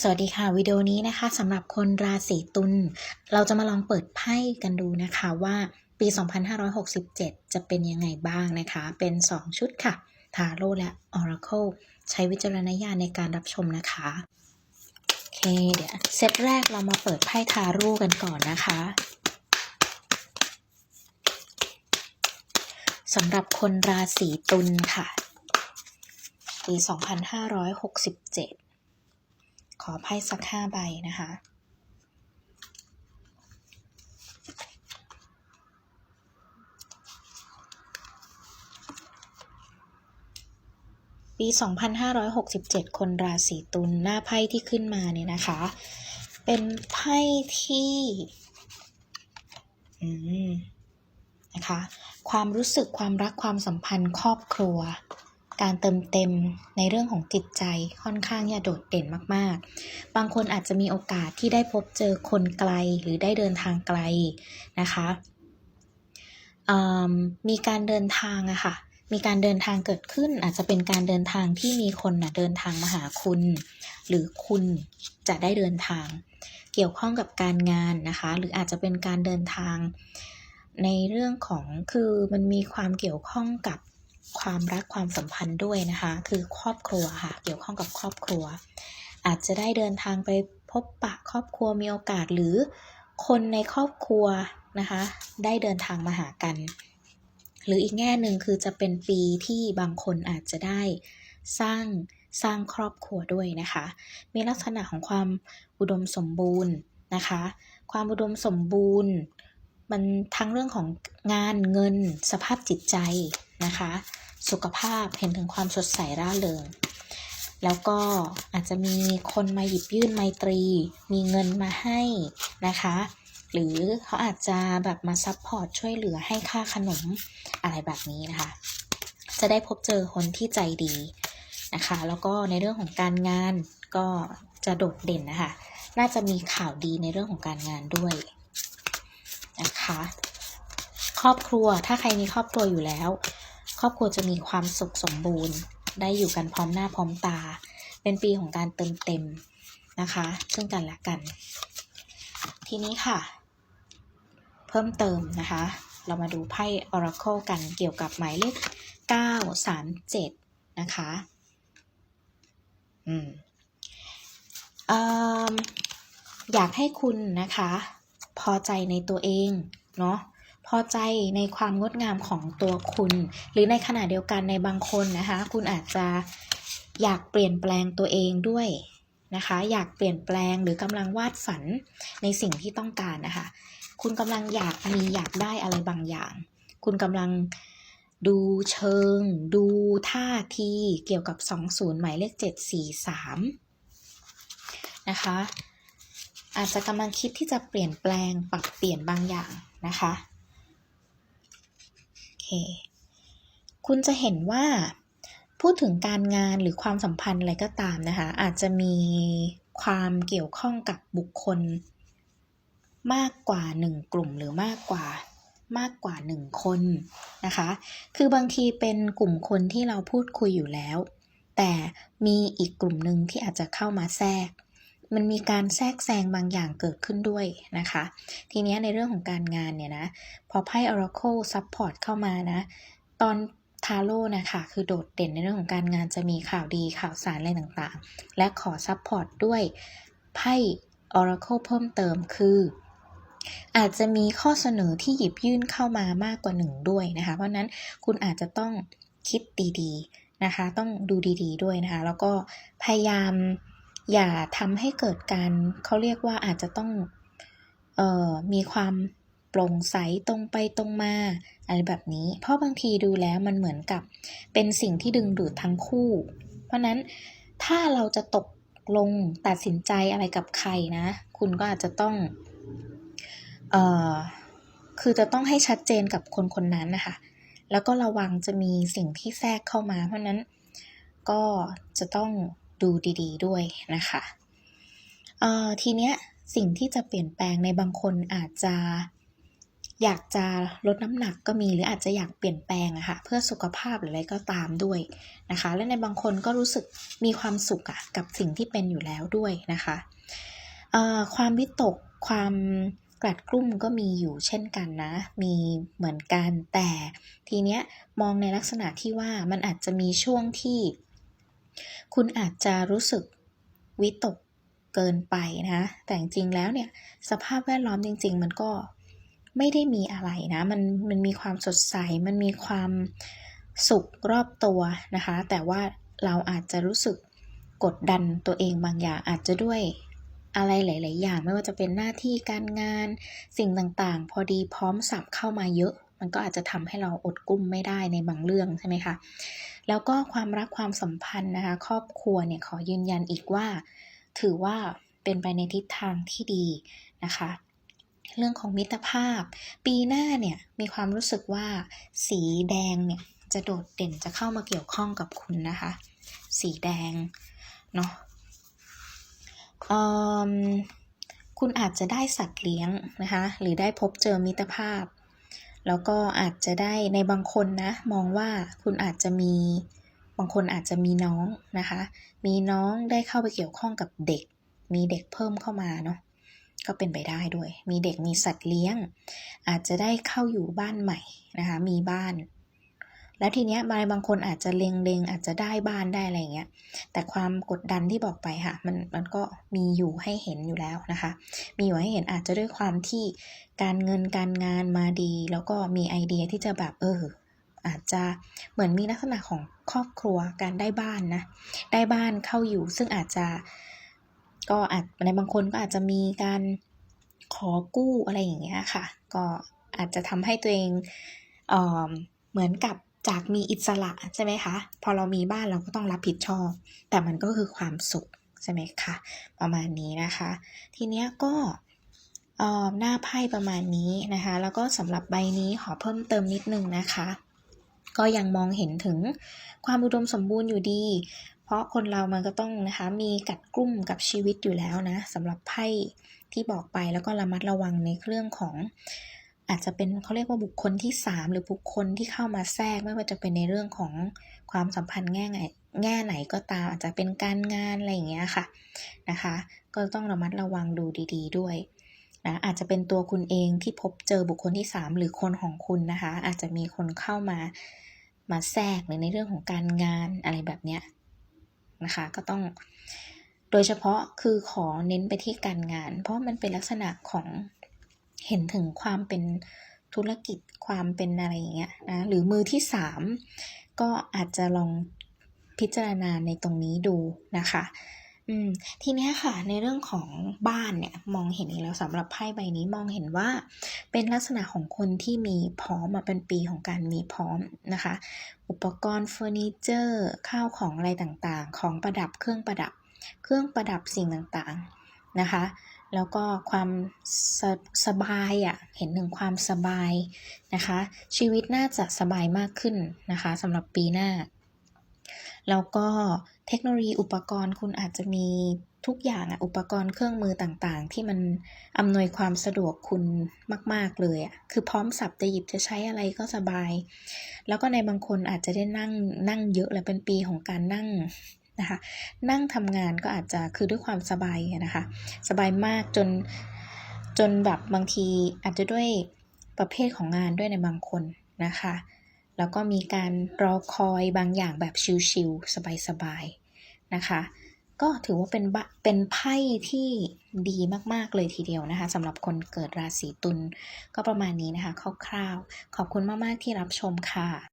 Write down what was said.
สวัสดีค่ะวิดีโอนี้นะคะสำหรับคนราศีตุลเราจะมาลองเปิดไพ่กันดูนะคะว่าปี 2567 จะเป็นยังไงบ้างนะคะ เป็น 2 ชุดค่ะทาโร่และ Oracle ใช้วิจารณญาณในการรับชมนะคะโอเคเดี๋ยวเซตแรกเรามาเปิดไพ่ทาโร่กันก่อนนะคะสำหรับคนราศีตุลค่ะ ปี 2567 อไพ่สักห้าใบนะคะปี 2567 คนราศีตุลหน้าไพ่ที่ขึ้นมาเนี่ยนะคะ เป็นไพ่ที่อืมนะคะ ความรู้สึกความรักความสัมพันธ์ครอบครัว การเติมเต็มในเรื่องของจิตใจค่อนข้างจะโดดเด่นมาก ๆ บางคนอาจจะมีโอกาสที่ได้พบเจอคนไกลหรือได้เดินทางไกลนะคะมีการเดินทางอะค่ะ มีการเดินทางเกิดขึ้น อาจจะเป็นการเดินทางที่มีคนนะเดินทางมาหาคุณ หรือคุณจะได้เดินทาง เกี่ยวข้องกับการงานนะคะ หรืออาจจะเป็นการเดินทางในเรื่องของคือมันมีความเกี่ยวข้องกับ ความรักความสัมพันธ์ด้วยนะคะ คือครอบครัวค่ะ เกี่ยวข้องกับครอบครัว อาจจะได้เดินทางไปพบปะครอบครัวมีโอกาสหรือคนในครอบครัวนะคะ ได้เดินทางมาหากัน หรืออีกแง่หนึ่งคือจะเป็นปีที่บางคนอาจจะได้สร้างสร้างครอบครัวด้วยนะคะ มีลักษณะของความอุดมสมบูรณ์นะคะ ความอุดมสมบูรณ์ มันทั้งเรื่องของงานเงินสภาพจิตใจ นะคะ สุขภาพเห็นถึงความสดใสร่าเริงแล้วก็อาจจะมีคนมาหยิบยื่นไมตรี มีเงินมาให้นะคะ หรือเขาอาจจะแบบมาซัพพอร์ตช่วยเหลือให้ค่าขนมอะไรแบบนี้นะคะ จะได้พบเจอคนที่ใจดีนะคะ แล้วก็ในเรื่องของการงานก็จะโดดเด่นนะคะ น่าจะมีข่าวดีในเรื่องของการงานด้วยนะคะ ครอบครัวถ้าใครมีครอบครัวอยู่แล้ว ครอบครัวจะมีความสุขสมบูรณ์ ได้อยู่กันพร้อมหน้าพร้อมตา เป็นปีของการเติมเต็มนะคะ ซึ่งกันและกัน ทีนี้ค่ะ เพิ่มเติมนะคะ เรามาดูไพ่ Oracle กันเกี่ยวกับหมายเลข 9 3 7 นะคะ อืมออยากให้คุณนะคะ พอใจในตัวเอง เนาะ พอใจในความงดงามของตัวคุณ หรือในขณะเดียวกันในบางคนนะคะ คุณอาจจะอยากเปลี่ยนแปลงตัวเองด้วยนะคะ อยากเปลี่ยนแปลงหรือกำลังวาดฝันในสิ่งที่ต้องการนะคะ คุณกำลังอยากมีอยากได้อะไรบางอย่าง คุณกำลังดูเชิง ดูท่าทีเกี่ยวกับ 20 หมายเลข 743 นะคะ อาจจะกำลังคิดที่จะเปลี่ยนแปลงปรับเปลี่ยนบางอย่างนะคะ เค คุณจะเห็นว่าพูดถึงการงานหรือความสัมพันธ์อะไรก็ตามนะคะ อาจจะมีความเกี่ยวข้องกับบุคคล มากกว่าหนึ่งกลุ่มหรือมากกว่ามากกว่าหนึ่งคนนะคะ คือบางทีเป็นกลุ่มคนที่เราพูดคุยอยู่แล้ว แต่มีอีกกลุ่มหนึ่งที่อาจจะเข้ามาแทรก มันมีการแทรกแซงบางอย่างเกิดขึ้นด้วยนะคะ ทีนี้ในเรื่องของการงานเนี่ยนะพอไพ่ Oracle Support เข้ามานะตอนทาโร่นะคะคือโดดเด่นในเรื่องของการงานจะมีข่าวดีข่าวสารอะไรต่างๆ และขอซัพพอร์ตด้วยไพ่ Oracle เพิ่มเติมคืออาจจะมีข้อเสนอที่หยิบยื่นเข้ามามากกว่าหนึ่งด้วยนะคะ เพราะนั้นคุณอาจจะต้องคิดดีๆนะคะ ต้องดูดีๆด้วยนะคะ แล้วก็พยายาม อย่าทำให้เกิดการเขาเรียกว่าอาจจะต้องเออมีความโปร่งใสตรงไปตรงมาอะไรแบบนี้ เพราะบางทีดูแล้วมันเหมือนกับเป็นสิ่งที่ดึงดูดทั้งคู่ เพราะนั้นถ้าเราจะตกลงตัดสินใจอะไรกับใครนะ คุณก็อาจจะต้องเออคือจะต้องให้ชัดเจนกับคนคนนั้นนะคะ แล้วก็ระวังจะมีสิ่งที่แทรกเข้ามา เพราะนั้นก็จะต้อง ดูดีๆ ด้วยนะคะเอ่อทีเนี้ยสิ่งที่จะเปลี่ยนแปลงในบางคนอาจจะอยากจะลดน้ำหนักก็มีหรืออาจจะอยากเปลี่ยนแปลงอะค่ะเพื่อสุขภาพหรืออะไรก็ตามด้วยนะคะ และในบางคนก็รู้สึกมีความสุขอะกับสิ่งที่เป็นอยู่แล้วด้วยนะคะเอ่อความวิตกความกลัดกลุ้มก็มีอยู่เช่นกันนะ มีเหมือนกันแต่ทีเนี้ยมองในลักษณะที่ว่ามันอาจจะมีช่วงที่ คุณอาจจะรู้สึกวิตกเกินไปนะแต่จริงๆแล้วเนี่ยสภาพแวดล้อมจริง ๆ มันก็ไม่ได้มีอะไรนะ มันมันมีความสดใส มันมีความสุขรอบตัวนะคะ แต่ว่าเราอาจจะรู้สึกกดดันตัวเองบางอย่างอาจจะด้วยอะไรหลาย ๆ อย่างไม่ว่าจะเป็นหน้าที่การงานสิ่งต่างๆ พอดีพร้อมสับเข้ามาเยอะ มันก็อาจจะทำให้เราอดกุ้มไม่ได้ในบางเรื่องใช่ไหมคะ แล้วก็ความรักความสัมพันธ์นะคะ ครอบครัวเนี่ยขอยืนยันอีกว่า ถือว่าเป็นไปในทิศทางที่ดีนะคะ เรื่องของมิตรภาพ ปีหน้าเนี่ยมีความรู้สึกว่า สีแดงเนี่ยจะโดดเด่นจะเข้ามาเกี่ยวข้องกับคุณนะคะ สีแดงเนาะคุณอาจจะได้สัตว์เลี้ยงนะคะ หรือได้พบเจอมิตรภาพ แล้วก็อาจจะได้ในบางคนนะ มองว่าคุณอาจจะมีบางคนอาจจะมีน้องนะคะ มีน้องได้เข้าไปเกี่ยวข้องกับเด็ก มีเด็กเพิ่มเข้ามาเนาะก็เป็นไปได้ด้วย มีเด็กมีสัตว์เลี้ยง อาจจะได้เข้าอยู่บ้านใหม่นะคะ มีบ้าน แล้วทีเนี้ยบางบางคนอาจจะเลงเลงอาจจะได้บ้านได้อะไรเงี้ย แต่ความกดดันที่บอกไปค่ะ มันมันก็มีอยู่ให้เห็นอยู่แล้วนะคะ มีอยู่ให้เห็นอาจจะด้วยความที่การเงินการงานมาดี แล้วก็มีไอเดียที่จะแบบเอออาจจะเหมือนมีลักษณะของครอบครัวการได้บ้านนะ ได้บ้านเข้าอยู่ ซึ่งอาจจะก็อาจในบางคนก็อาจจะมีการขอกู้อะไรอย่างเงี้ยค่ะ ก็อาจจะทำให้ตัวเองเออเหมือนกับ จากมีอิสระใช่ไหมคะ พอเรามีบ้านเราก็ต้องรับผิดชอบ แต่มันก็คือความสุขใช่ไหมคะ ประมาณนี้นะคะ ทีเนี้ยก็หน้าไพ่ประมาณนี้นะคะ แล้วก็สำหรับใบนี้ขอเพิ่มเติมนิดนึงนะคะ ก็ยังมองเห็นถึงความอุดมสมบูรณ์อยู่ดี เพราะคนเรามันก็ต้องนะคะมีกัดกลุ่มกับชีวิตอยู่แล้วนะสำหรับไพ่ที่บอกไปแล้วก็ระมัดระวังในเรื่องของ อาจจะเป็นเขาเรียกว่าบุคคลที่ 3 หรือบุคคลที่เข้ามาแทรกไม่ว่าจะเป็นในเรื่องของความสัมพันธ์แง่ไหนแง่ไหนก็ตามอาจจะเป็นการงานอะไรอย่างเงี้ยค่ะนะคะ ก็ต้องระมัดระวังดูดี ๆ ด้วยนะอาจจะเป็นตัวคุณเองที่พบเจอบุคคลที่ 3 หรือคนของคุณนะคะ อาจจะมีคนเข้ามามาแทรกหรือในเรื่องของการงานอะไรแบบเนี้ยนะคะ ก็ต้องโดยเฉพาะคือขอเน้นไปที่การงาน เพราะมันเป็นลักษณะของ เห็นถึงความเป็นธุรกิจความเป็นอะไรอย่างเงี้ยนะหรือมือที่สามก็อาจจะลองพิจารณาในตรงนี้ดูนะคะอืมทีนี้ค่ะในเรื่องของบ้านเนี่ยมองเห็นอีกแล้วสำหรับไพ่ใบนี้มองเห็นว่าเป็นลักษณะของคนที่มีพร้อมมาเป็นปีของการมีพร้อมนะคะ อุปกรณ์เฟอร์นิเจอร์ข้าวของอะไรต่างๆ ของประดับเครื่องประดับ เครื่องประดับสิ่งต่างๆนะคะ แล้วก็ความสสบายอะ่ะเห็นถึงความสบายนะคะ ชีวิตน่าจะสบายมากขึ้นนะคะสำหรับปีหน้า แล้วก็เทคโนโลยีอุปกรณ์คุณอาจจะมีทุกอย่างอะอุปกรณ์เครื่องมือต่างๆ ที่มันอำนวยความสะดวกคุณมาก ๆ เลยอะคือพร้อมสับจะหยิบจะใช้อะไรก็สบาย แล้วก็ในบางคนอาจจะได้นั่งนั่งเยอะเลยเป็นปีของการนั่ง นะคะนั่งทำงานก็อาจจะคือด้วยความสบายนะคะ สบายมากจนจนแบบบางทีอาจจะด้วยประเภทของงานด้วยในบางคนนะคะ แล้วก็มีการรอคอยบางอย่างแบบชิลๆสบายๆนะคะ ก็ถือว่าเป็นเป็นไพ่ที่ดีมากๆเลยทีเดียวนะคะสำหรับคนเกิดราศีตุลก็ประมาณนี้นะคะคร่าวๆขอบคุณมากๆที่รับชมค่ะ